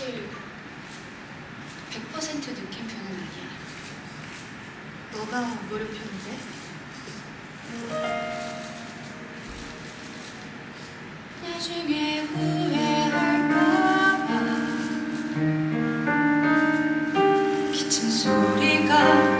사실 100% 느낌표는 아니야. 너가 물음표인데? 나중에 후회할까봐 기침 소리가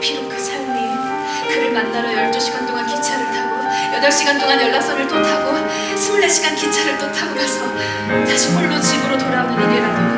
비록 그 삶이 그를 만나러 12시간 동안 기차를 타고 8시간 동안 연락선을 또 타고 24시간 기차를 또 타고 가서 다시 홀로 집으로 돌아오는 일이라도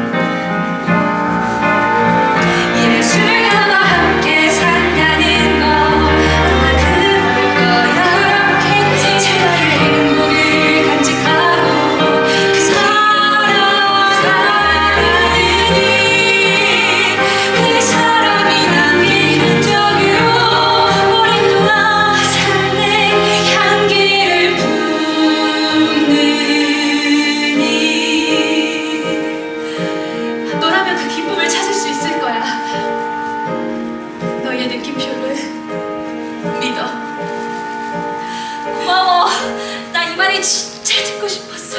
말이 진짜 듣고 싶었어.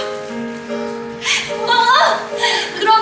고마워. 그럼.